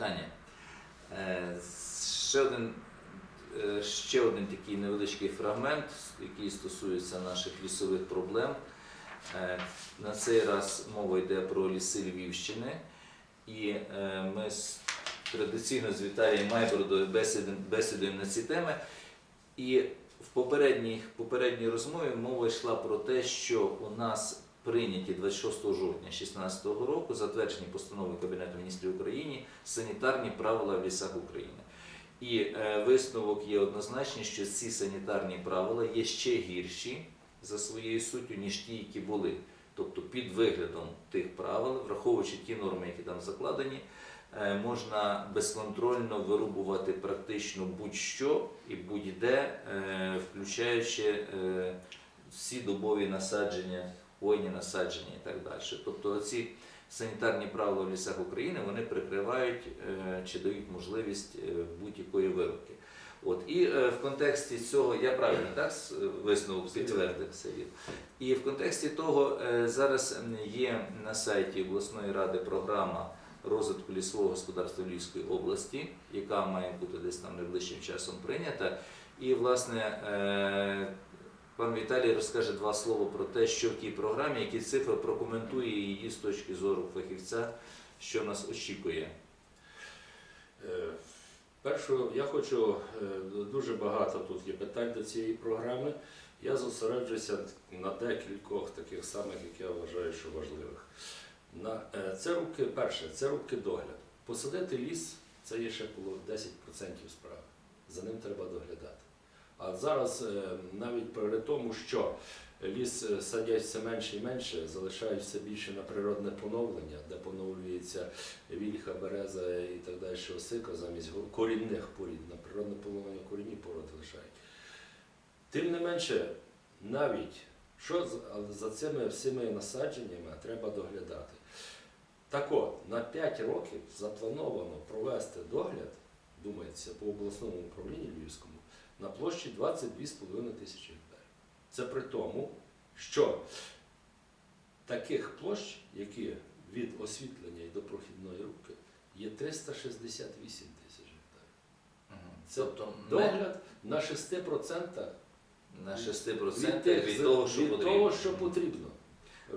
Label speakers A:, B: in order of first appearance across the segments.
A: вітання. Е, Ще один, е, ще один такий невеличкий фрагмент, який стосується наших лісових проблем. Е, На цей раз мова йде про ліси Львівщини. І ми традиційно з Віталієм Майбородою бесідуємо на ці теми. І в попередній, попередній розмові мова йшла про те, що у нас прийняті 26 жовтня 2016 року затверджені постанови Кабінету міністрів України санітарні правила в лісах України. І е, висновок є однозначний, що ці санітарні правила є ще гірші за своєю суттю, ніж ті, які були. Тобто під виглядом тих правил, враховуючи ті норми, які там закладені, е, можна безконтрольно вирубувати практично будь-що і будь-де, е, включаючи е, всі добові насадження, хвойні насадження і так далі. Тобто ці санітарні правила в лісах України вони прикривають е, чи дають можливість е, будь-якої вирубки. От і е, в контексті цього я правильно так висновок підтвердив він. І в контексті того е, зараз є на сайті обласної ради програма розвитку лісового господарства Львівської області, яка має бути десь там найближчим часом прийнята. І власне е, пан Віталій розкаже два слова про те, що в тій програмі, які цифри прокоментує її з точки зору фахівця, що нас очікує.
B: Е, Першу, я хочу, е, дуже багато тут є питань до цієї програми. Я зосереджуся на декількох таких самих, як я вважаю, що важливих. На, е, це рубки, перше, це рубки догляду. Посадити ліс це є ще було 10% справи. За ним треба доглядати. А зараз е, навіть при тому, що ліс е, садять все менше і менше, залишають все більше на природне поновлення, де поновлюється вільха, береза і так далі, осика замість корінних порід, на природне поновлення корінні породи лишають. Тим не менше, навіть що за цими всіми насадженнями треба доглядати. Так от, на 5 років заплановано провести догляд, думається, по обласному управлінню Львівському, на площі 22,5 тисячі гектарів. Це при тому, що таких площ, які від освітлення і до прохідної рубки, є 368 тисяч гектарів. Це
A: Тобто
B: догляд на 6%
A: на
B: від,
A: 6%
B: тих
A: від того, що
B: від
A: потрібно.
B: того, що потрібно.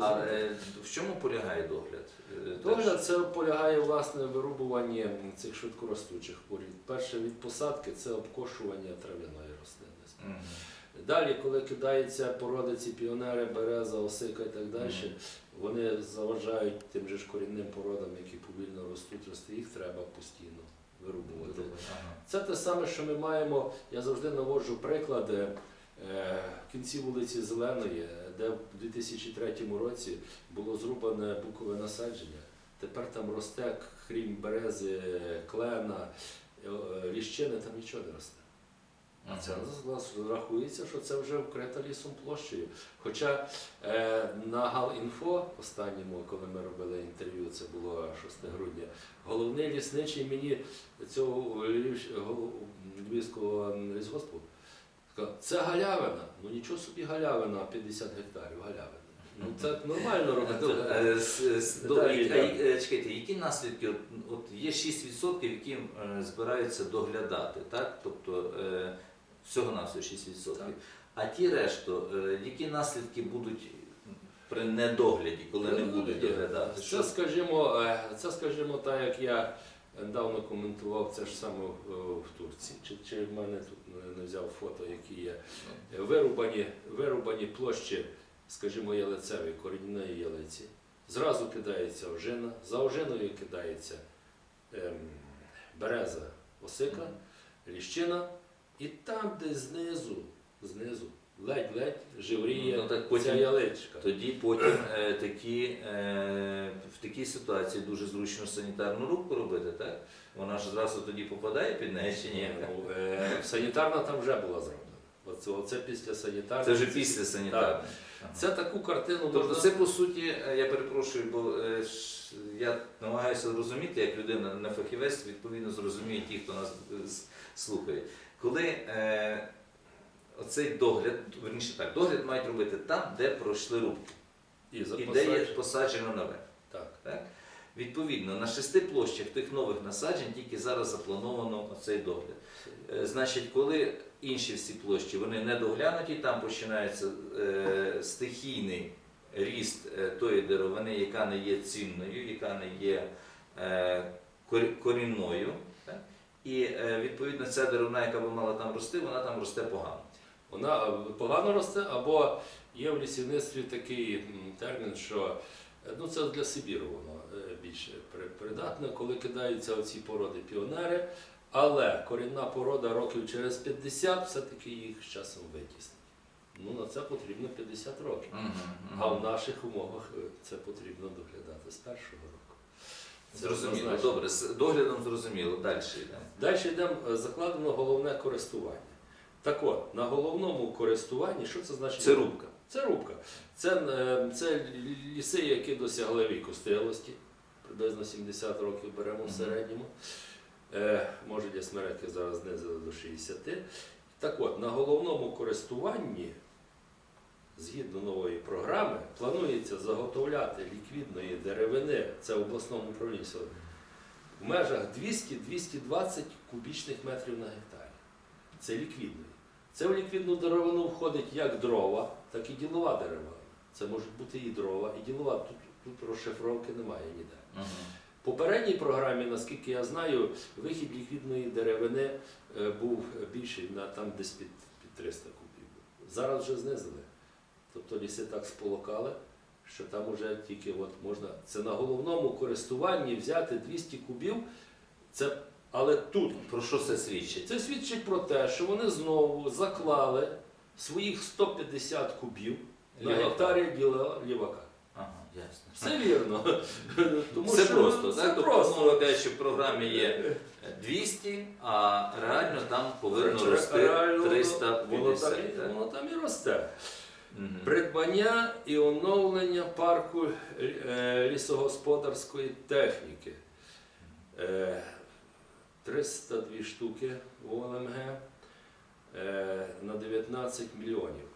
A: А е, в чому полягає догляд? Е,
B: Догляд це полягає власне в вирубуванні цих швидкоростучих порід. Перше від посадки це обкошування трав'яної рослинності.
A: Мгм.
B: Далі, коли кидаються породи ці піонери, береза, осика і так далі,
A: Мгм.
B: вони заважають тим же ж корінним породам, які повільно ростуть, рости, їх треба постійно вирубувати.
A: Ага.
B: Це те саме, що ми маємо. Я завжди наводжу приклади е, в кінці вулиці Зеленої, де в 2003 році було зрубане букове насадження. Тепер там росте, крім берези, клена, е, ліщини, там нічого не росте. А це рахується, що це вже вкрита лісом площею. Хоча е, на Галінфо, останньому, коли ми робили інтерв'ю, це було 6 грудня, головний лісничий мені цього Львівського лісгоспу це галявина. Ну нічого собі галявина, 50 гектарів галявина. Ну це нормально робити.
A: Е,
B: так.
A: е, Чекайте, які наслідки? От, є 6%, які е, збираються доглядати, так? Тобто е, всього на всього 6%. А ті решту, е, які наслідки будуть при недогляді, коли не будуть доглядати?
B: Це, скажімо, е, це, скажімо, так, як я недавно коментував це ж саме в, в Турції. Чи, чи в мене тут не- не взяв фото, які є? Вирубані, вирубані площі, скажімо, ялицеві, корінної ялиці. Зразу кидається ожина, за ожиною кидається ем, береза осика, ліщина, і там, де знизу, знизу, ледь-ледь живріє
A: Ну, так
B: ця яличка.
A: Тоді потім е, такі, е, в такій ситуації дуже зручно санітарну рубку робити, так? Вона ж зразу тоді попадає під неї чи ні?
B: Ну, е, санітарна там вже була зроблена. Оце, оце після санітарної.
A: Це вже після санітарної.
B: Це таку картину
A: Тобто
B: можна...
A: це по суті, е, я перепрошую, бо е, ж я намагаюся розуміти, як людина не фахівець, відповідно зрозуміє ті, хто нас е, с- слухає. Коли е, оцей догляд, верніше так, догляд мають робити там, де пройшли рубки,
B: І,
A: і де є посаджено нове.
B: Так.
A: Так? Відповідно, на шести площах тих нових насаджень тільки зараз заплановано цей догляд. Е, Значить, коли інші всі площі вони не доглянуті, там починається е, стихійний ріст е, тої деревини, яка не є цінною, яка не є е, корінною. Так? І е, відповідно ця деревина, яка би мала там рости, вона там росте погано.
B: Вона погано росте, або є в лісівництві такий термін, що е, ну, це для Сибіру воно е, більше придатне, коли кидаються оці породи піонери, але корінна порода років через 50 все-таки їх з часом витіснить. Ну, на це потрібно 50 років. А в наших умовах е, це потрібно доглядати з першого року. Це
A: Зрозуміло, добре, з доглядом зрозуміло, далі йдемо.
B: Далі йдемо, закладено головне користування. Так от, на головному користуванні, що це значить?
A: Це рубка.
B: Це рубка. Це, е, це ліси, які досягли віку стиглості, приблизно 70 років беремо в середньому. Е, може, для смереки зараз знизили до 60. Так от, на головному користуванні, згідно нової програми, планується заготовляти ліквідної деревини, це в обласному управлінні сьогодні, в межах 200-220 кубічних метрів на гектарі. Це ліквідної. Це в ліквідну деревину входить як дрова, так і ділова деревина. Це можуть бути і дрова, і ділова. Тут, тут розшифровки немає ніде. В попередній програмі, наскільки я знаю, вихід ліквідної деревини е, був більший на там десь під, під 300 кубів. Зараз вже знизили. Тобто ліси так сполокали, що там вже тільки от можна. Це на головному користуванні взяти 200 кубів. Це, але тут
A: Про що це свідчить?
B: це свідчить про те, що вони знову заклали своїх 150 кубів на
A: Лівака.
B: гектарі діла лівака.
A: Ага, ясно.
B: Все вірно. Тому
A: Все
B: що
A: просто,
B: це
A: так? Тобто,
B: просто.
A: мова каже, що в програмі є 200, а реально там повинно
B: Ре-
A: рости
B: реально Воно
A: 350.
B: там, і-
A: так?
B: воно там і росте.
A: Мгм.
B: Придбання і оновлення парку е, лісогосподарської техніки. Е, 302 штуки в ОЛМГ е, на 19 мільйонів.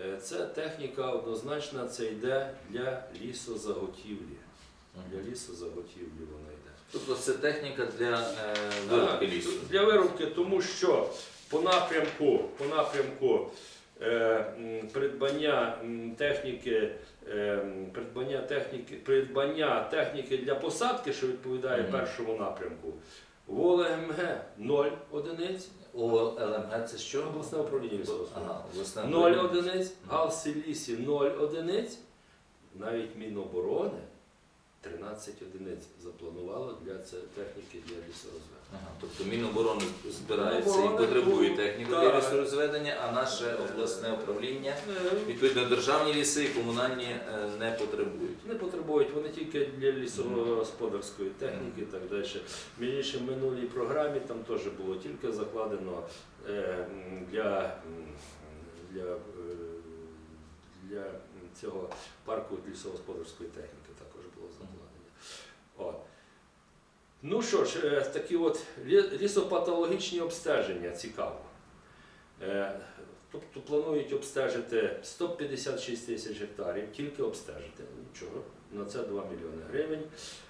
B: Е, Це техніка однозначно, це йде для лісозаготівлі. Для лісозаготівлі вона йде.
A: Тобто це техніка для е, вирубки лісу.
B: Для вирубки, тому що по напрямку, по напрямку е, придбання техніки, е, придбання техніки, придбання техніки для посадки, що відповідає першому напрямку, в ОЛМГ 0 одиниць,
A: ОЛМГ це що?
B: обласне управління.
A: Ага, обласне
B: 0
A: управління.
B: одиниць, Галсі-Лісі 0 одиниць, навіть Міноборони 13 одиниць запланувало для це техніки для лісорозведення.
A: Ага, тобто Міноборони збирається і
B: Міноборони,
A: потребує техніку
B: так.
A: для лісорозведення, а наше обласне управління, відповідно, державні ліси і комунальні е, не потребують.
B: Не потребують, вони тільки для лісогосподарської техніки і так далі. Між іншим, в минулій програмі там теж було тільки закладено е, м, для, м, для, е, для цього парку лісогосподарської техніки також було закладено. Ну що ж, е, такі от лісопатологічні обстеження цікаво. Е, Тобто планують обстежити 156 тисяч гектарів, тільки обстежити. Нічого, на це 2 мільйони гривень.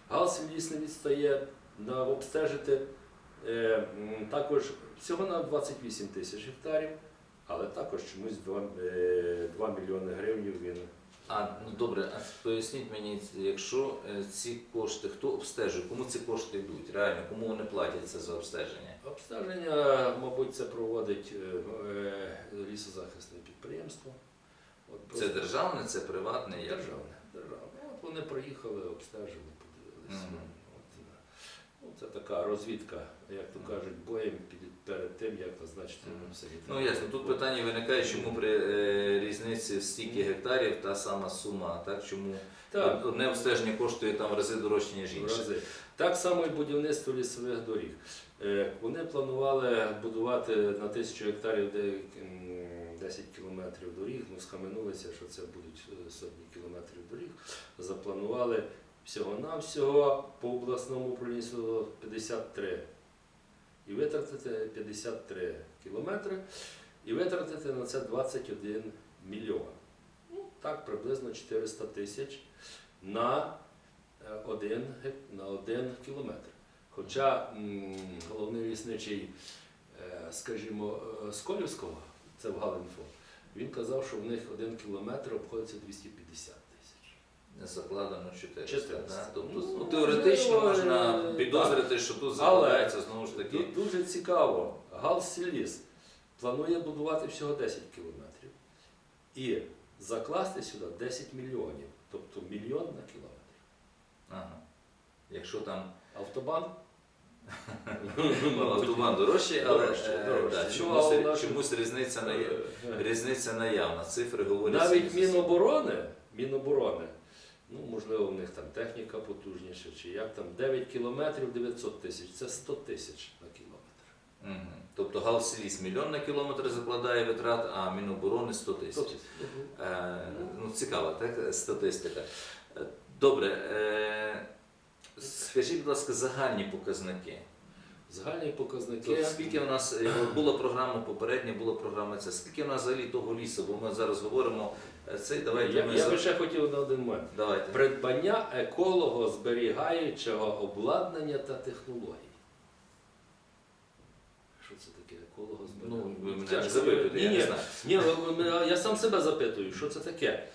B: Галсін не відстає на обстежити е, також всього на 28 тисяч гектарів, але також чомусь 2, е, 2 мільйони гривень він.
A: А ну добре, а поясніть мені, якщо е, ці кошти, хто обстежує, кому ці кошти йдуть? Реально, кому вони платяться за обстеження?
B: Обстеження, мабуть, це проводить е, е, лісозахисне підприємство. От
A: Це
B: просто-
A: державне, це приватне? як?
B: Державне, державне. От вони приїхали, обстежили, подивилися.
A: Мгм.
B: От, е, ну, це така розвідка, як то кажуть, боєм під- перед тим, як назначити санітарну.
A: Ну ясно, тут питання виникає, чому при е, різниці в стільки гектарів та сама сума, так? Чому
B: Так,
A: одне обстеження коштує там в рази дорожче, ніж
B: в
A: інше?
B: рази. Так само і будівництво лісових доріг. Е, Вони планували будувати на тисячу гектарів де, м, 10 кілометрів доріг, ну схаменулися, що це будуть е, сотні кілометрів доріг. Запланували всього-навсього по обласному управлінню 53. І витратити 53 кілометри, і витратити на це 21 мільйон. Ну, так, приблизно 400 тисяч на е, один, на один кілометр. Хоча головний лісничий, е, скажімо, е, Сколівського, це в Галинфо, він казав, що в них один кілометр обходиться 250 тисяч.
A: Не закладено 400.
B: 400.
A: Да? Тобто,
B: Ну,
A: ну, теоретично
B: можливо,
A: можна
B: е,
A: підозрити, що тут закладається знову ж таки.
B: Тут дуже цікаво. Галсіліс планує будувати всього 10 кілометрів і закласти сюди 10 мільйонів, тобто мільйон на кілометр.
A: Ага. Якщо там
B: Автобан
A: автобан дорожчий, але е, да,
B: Ну,
A: чомусь,
B: а у нас-
A: чомусь різниця, нає-
B: Е,
A: різниця наявна. Цифри говорять.
B: навіть
A: за себе.
B: Міноборони, Міноборони, ну можливо, в них там техніка потужніша, чи як там 9 кілометрів 900 тисяч, це 100 тисяч на кілометр.
A: Угу. Тобто Галсвіс мільйон на кілометр закладає витрат, а Міноборони 100 тисяч. Е, ну, цікава так, статистика. Е, Добре. Е, скажіть, будь ласка, загальні показники.
B: Загальні показники.
A: Тобто, скільки у нас е, була програма попередня, була програма ця. Скільки у нас взагалі того лісу? Бо ми зараз говоримо е, цей, давайте
B: я,
A: ми
B: я
A: за-
B: би ще хотів на один момент.
A: давайте.
B: Придбання еколого-зберігаючого обладнання та технологій. Що це таке
A: Ну, ви мене
B: Тяжко.
A: не запитуєте, я
B: Ні,
A: не знаю.
B: Ні, мене- я сам себе запитую, що це таке.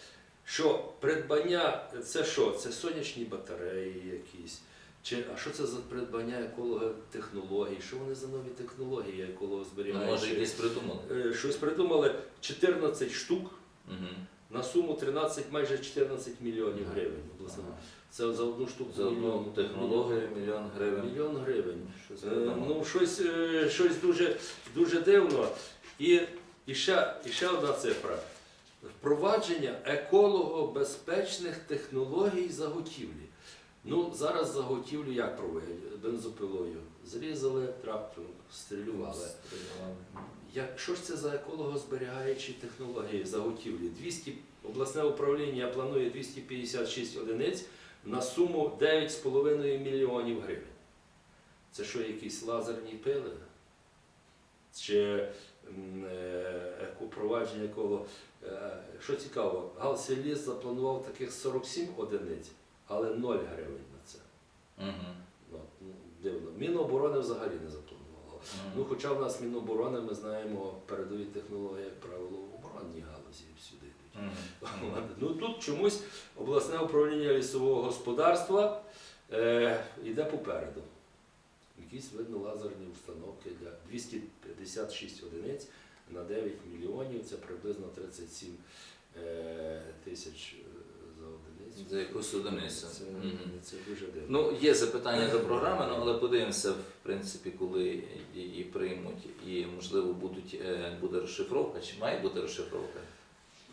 B: Що придбання це що? Це сонячні батареї якісь. Чи, а що це за придбання еколого-технологій? Що вони за нові технології
A: Ну, може, якісь придумали.
B: Е, Щось придумали 14 штук
A: Угу.
B: на суму 13, майже 14 мільйонів гривень. обласно. Це за одну штуку
A: За одну
B: мільйон.
A: технологію мільйон гривень.
B: Мільйон гривень.
A: Щось
B: Е. Ну, щось, е, щось дуже, дуже дивно. І, і, ще, і ще одна цифра. Впровадження еколого-безпечних технологій заготівлі. Ну, зараз заготівлю як проводять? Бензопилою. Зрізали трактором, стрілювали. Як, що ж це за екологозберігаючі технології заготівлі? 200, обласне управління планує 256 одиниць на суму 9,5 мільйонів гривень. Це що, якісь лазерні пили? Чи е, еко- впровадження. Е, Що цікаво, Галсіліс запланував таких 47 одиниць, але 0 гривень на це.
A: Мгм.
B: Ну, ну, дивно. Міноборони взагалі не запланувало.
A: Мгм.
B: Ну, хоча в нас Міноборони, ми знаємо, передові технології, як правило, в оборонній галузі всюди йдуть.
A: Мгм.
B: Ну тут чомусь обласне управління лісового господарства е, йде попереду. Якісь видно лазерні установки для 256 одиниць на 9 мільйонів, це приблизно 37 е, тисяч е. За
A: якусь одиницю.
B: Це,
A: Мгм.
B: це дуже дивно.
A: Ну, є запитання до програми, ну, але подивимося, в принципі, коли її приймуть і, можливо, будуть, е, буде розшифровка, чи має бути розшифровка?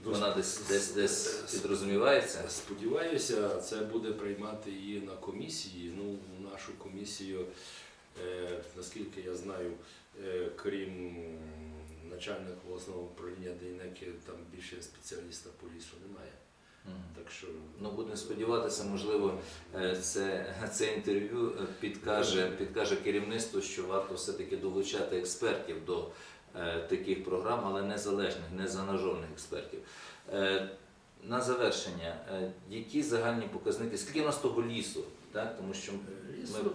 A: Вона десь, десь, десь підрозумівається.
B: Сподіваюся, це буде приймати її на комісії. Ну, нашу комісію, е, наскільки я знаю, е, крім начальника обласного управління ДНЕКи, там більше спеціаліста по лісу немає. Так що
A: Ну, будемо сподіватися, можливо, е, це, це інтерв'ю е, підкаже, підкаже керівництву, що варто все-таки долучати експертів до е, таких програм, але незалежних, незаангажованих експертів. Е, на завершення, е, які загальні показники? Скільки у нас того лісу? Так? Тому що
B: лісу.
A: ми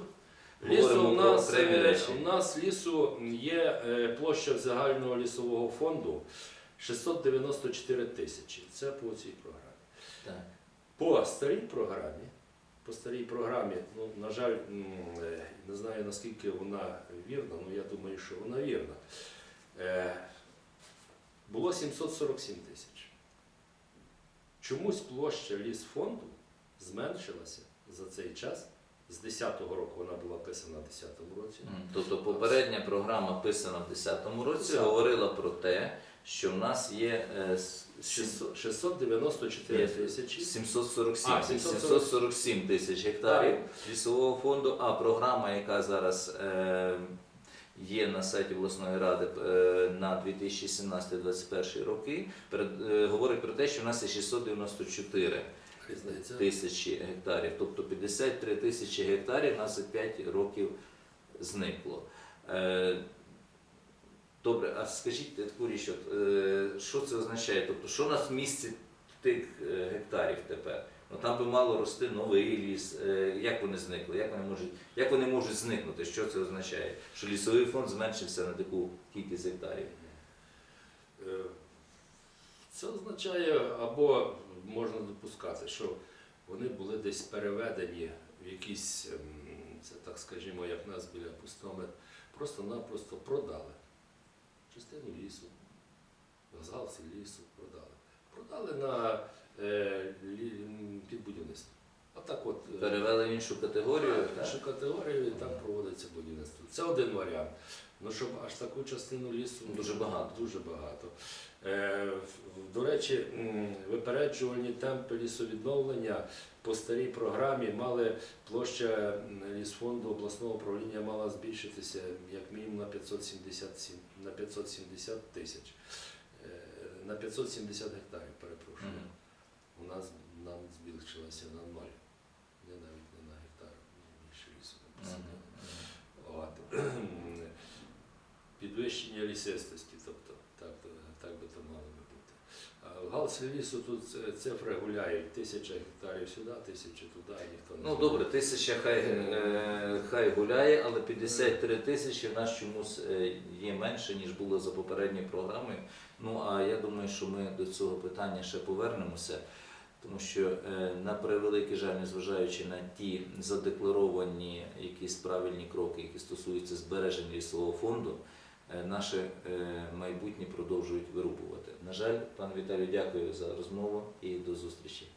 B: Лісу у нас,
A: окремі
B: е,
A: речі.
B: у нас лісу є е, площа загального лісового фонду 694 тисячі. Це по цій програмі.
A: Так.
B: По старій програмі, по старій програмі, ну, на жаль, е, не знаю наскільки вона вірна, але я думаю, що вона вірна. Е, Було 747 тисяч. Чомусь площа лісфонду зменшилася за цей час. З 10-го року вона була писана в 10-му році.
A: Тобто попередня програма, писана в 2010 році, говорила про те, що в нас є е, с-
B: 600 694
A: Є.
B: тисячі.
A: 747,
B: А, 740.
A: 747 тисяч гектарів лісового фонду, а програма, яка зараз е, є на сайті обласної ради е, на 2017-2021 роки, е, говорить про те, що в нас є 694
B: Різниця.
A: тисячі гектарів, тобто 53 тисячі гектарів за 5 років зникло. Е, Добре, а скажіть таку річ, от, е, що це означає? Тобто, що в місці тих е, гектарів тепер? Ну там би мало рости новий ліс. Е, Як вони зникли? Як вони можуть, як вони можуть зникнути? Що це означає? Що лісовий фонд зменшився на таку кількість гектарів.
B: Е, Це означає, або можна допускати, що вони були десь переведені в якісь, ем, це так скажімо, як нас біля пустометр, просто-напросто продали частину лісу, залці лісу продали. Продали на е, лі- під будівництво. А так от е,
A: Перевели в іншу категорію. так?
B: Іншу категорію і там проводиться будівництво. Це один варіант. Ну, щоб аж таку частину лісу
A: Дуже багато.
B: Дуже багато. Е, до речі, випереджувальні темпи лісовідновлення по старій програмі мали площа лісфонду обласного управління мала збільшитися як мінімум на 577, на 570 тисяч. Е, на 570 гектарів, перепрошую.
A: Мгм.
B: У нас нам збільшилося на ноль. Не навіть не на гектар, більше лісу не посадили.
A: Мгм.
B: От. Підвищення лісистості, тобто так, так би то мало би бути. А в галсі лісу тут цифри гуляють, тисяча гектарів сюди, тисяча туди, ніхто не
A: Ну
B: знає.
A: добре, тисяча хай, е, хай гуляє, але 53 тисячі в нас чомусь е, є менше, ніж було за попередньою програмою. Ну а я думаю, що ми до цього питання ще повернемося, тому що е, на превеликий жаль, незважаючи на ті задекларовані якісь правильні кроки, які стосуються збереження лісового фонду, наше е, майбутнє продовжують вирубувати. На жаль, пан Віталію, дякую за розмову і до зустрічі.